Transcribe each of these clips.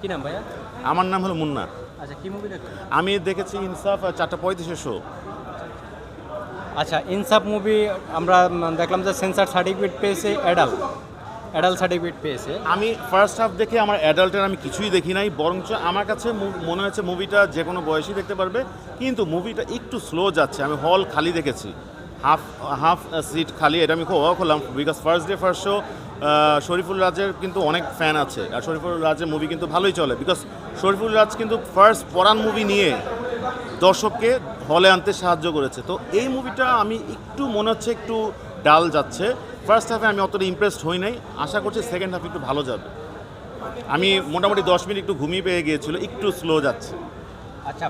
কি নাম ভাইয়া? আমার নাম হলো মুন্না আচ্ছা কি মুভি আমি দেখেছি ইনসাফ চারটা পঁয়ত্রিশের শো। আচ্ছা ইনসাফ মুভি আমরা দেখলাম যে সেন্সার সার্টিফিকেট পেয়েছে অ্যাডাল অ্যাডাল্ট সার্টিফিকেট পেয়েছে। আমি ফার্স্ট হাফ দেখে আমার অ্যাডাল্টের আমি কিছুই দেখি নাই বরঞ্চ আমার কাছে মনে হচ্ছে মুভিটা যে কোনো বয়সী দেখতে পারবে। কিন্তু মুভিটা একটু স্লো যাচ্ছে আমি হল খালি দেখেছি। হাফ হাফ সিট খালি, এটা আমি খুব অবাক হলাম because first day first show Shariful রাজের কিন্তু অনেক ফ্যান আছে, আর শরীফুল রাজের মুভি কিন্তু ভালোই চলে বিকজ শরীফুল রাজ কিন্তু ফার্স্ট পরাণ মুভি নিয়ে দর্শককে হলে আনতে সাহায্য করেছে, তো এই মুভিটা আমি একটু মনে হচ্ছে একটু ডাল যাচ্ছে ফার্স্ট হাফে আমি অতটা ইমপ্রেসড হই নাই, আশা করছি সেকেন্ড হাফ একটু ভালো যাবে। আমি মোটামুটি দশ মিনিট একটু ঘুমিয়ে পেয়ে গিয়েছিল, একটু স্লো যাচ্ছে। আচ্ছা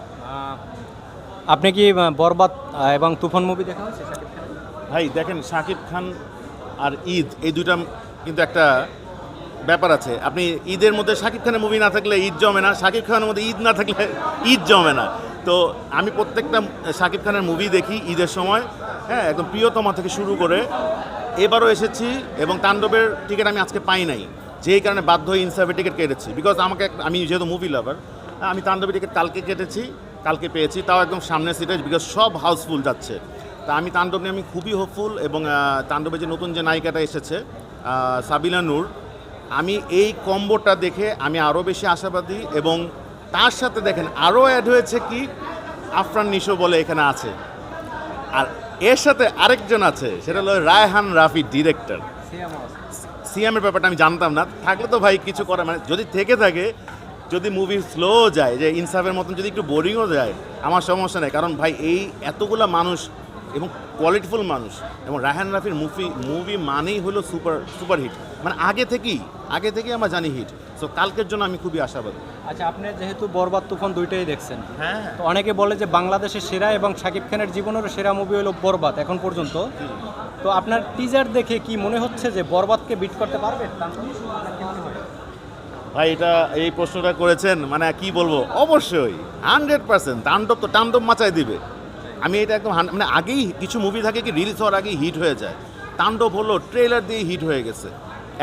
আপনি কি বরবাদ এবং তুফান মুভি দেখা হয়েছে ভাই, দেখেন, শাকিব খান আর ঈদ, এই দুইটা কিন্তু একটা ব্যাপার আছে। আপনি ঈদের মধ্যে শাকিব খানের মুভি না থাকলে ঈদ জমে না, শাকিব খানের মধ্যে ঈদ না থাকলে ঈদ জমে না। তো আমি প্রত্যেকটা শাকিব খানের মুভি দেখি ঈদের সময়। হ্যাঁ একদম প্রিয়তমা থেকে শুরু করে এবারও এসেছি এবং তাণ্ডবের টিকিট আমি আজকে পাই নাই। যেই কারণে বাধ্য হয়ে ইনসাফের টিকিট কেটেছি। বিকজ আমাকে আমি যেহেতু মুভি লাভার আমি তাণ্ডবের টিকিট কালকে কেটেছি। কালকে পেয়েছি তাও একদম সামনের সিটে বিকজ সব হাউসফুল যাচ্ছে। তা আমি তাণ্ডব নিয়ে আমি খুবই হোপফুল এবং আহ, তাণ্ডবের যে নতুন যে নায়িকাটা এসেছে সাবিলা নূর আমি এই কম্বোটা দেখে আমি আরও বেশি আশাবাদী এবং তার সাথে দেখেন আরও অ্যাড হয়েছে কি? আফরান নিশো বলে এখানে আছে। আর এর সাথে আরেকজন আছে সেটা হলো রায়হান রাফি ডিরেক্টর সিএমের ব্যাপারটা আমি জানতাম না। থাকলে তো ভাই কিছু করার মানে যদি থেকে থাকে যদি মুভি স্লো যায় যে ইনসাফের মতন যদি একটু বোরিংও যায় আমার সমস্যা নেই। কারণ ভাই এই এতগুলা মানুষ এবং কোয়ালিটিফুল মানুষ এবং রায়হান রাফির মুভি মুভি মানেই হলো সুপার সুপার হিট মানে আগে থেকেই আগে থেকেই আমরা জানি হিট সো কালকের জন্য আমি খুবই আশাবাদী। আচ্ছা আপনি যেহেতু বরবাদ তুফান দুইটাই দেখছেন হ্যাঁ। তো অনেকে বলে যে বাংলাদেশের সেরা এবং শাকিব খানের জীবনেরও সেরা মুভি হলো বরবাদ এখন পর্যন্ত। তো আপনার টিজার দেখে কি মনে হচ্ছে যে বরবাদকে বিট করতে পারবে? ভাই এটা এই প্রশ্নটা করেছেন মানে কি বলব? অবশ্যই হান্ড্রেড পার্সেন্ট তাণ্ডব তো তাণ্ডব মাচায় দিবে। আমি এটা একদম মানে আগেই কিছু মুভি থাকে কি রিলিজ হওয়ার আগেই হিট হয়ে যায়। তাণ্ডব হলো ট্রেলার দিয়ে হিট হয়ে গেছে।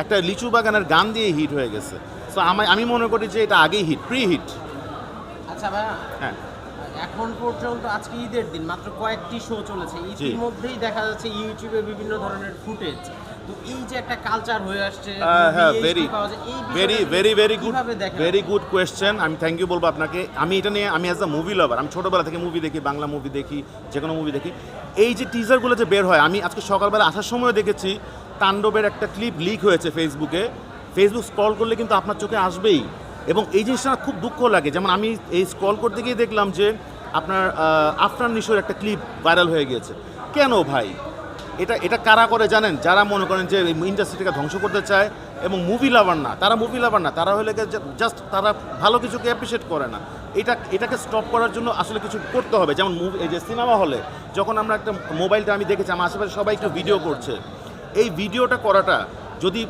একটা লিচু বাগানের গান দিয়ে হিট হয়ে গেছে। সো আমি আমি মনে করি যে এটা আগেই হিট প্রি হিট আচ্ছা হ্যাঁ। এখন পর্যন্ত আজকে ঈদের দিন মাত্র কয়েকটি শো চলেছে। ইতিমধ্যেই দেখা যাচ্ছে ইউটিউবে বিভিন্ন ধরনের ফুটেজ তো এই যে একটা কালচার হয়ে আসছে হ্যাঁ very very very very good very good question আমি থ্যাংক ইউ বলব আপনাকে। আমি এটা নিয়ে আমি অ্যাজ আ মুভি লাভার আমি ছোটোবেলা থেকে মুভি দেখি বাংলা মুভি দেখি যে কোনো মুভি দেখি। এই যে টিজারগুলো যে বের হয় আমি আজকে সকালবেলা আসার সময় দেখেছি তাণ্ডবের একটা ক্লিপ লিক হয়েছে ফেসবুকে ফেসবুক স্ক্রল করলে কিন্তু আপনার চোখে আসবেই। এবং এই জিনিসটা খুব দুঃখ লাগে। যেমন আমি এই স্ক্রল করতে গিয়ে দেখলাম যে আপনার আফরান নিশোর একটা ক্লিপ ভাইরাল হয়ে গিয়েছে। কেন ভাই? এটা এটা কারা করে জানেন? যারা মনে করেন যে ইন্ডাস্ট্রিটাকে ধ্বংস করতে চায় এবং মুভি লাভার না, তারা মুভি লাভার না, তারা হলে জাস্ট তারা ভালো কিছুকে অ্যাপ্রিসিয়েট করে না। এটা, এটাকে স্টপ করার জন্য আসলে কিছু করতে হবে। যেমন মুভি এই যে সিনেমা হলে যখন আমরা একটা মোবাইলটা আমি দেখেছি, আমার আশেপাশে সবাই একটু ভিডিও করছে। এই ভিডিওটা করাটা যদি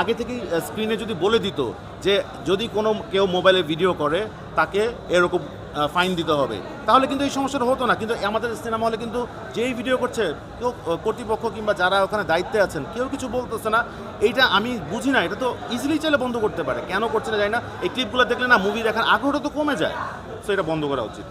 আগে থেকেই স্ক্রিনে যদি বলে দিত যে যদি কোনো কেউ মোবাইলে ভিডিও করে, তাকে এরকম ফাইন দিতে হবে। তাহলে কিন্তু এই সমস্যাটা হতো না। কিন্তু আমাদের সিনেমা হলে কিন্তু যেই ভিডিও করছে, কেউ কর্তৃপক্ষ কিংবা যারা ওখানে দায়িত্বে আছেন, কেউ কিছু বলতেছে না। এইটা আমি বুঝি না। এটা তো ইজিলি চাইলে বন্ধ করতে পারে। কেন করছে না জানি না। এই ক্লিপগুলো দেখলে না মুভি দেখার আগ্রহটা তো কমে যায়। সো এটা বন্ধ করা উচিত।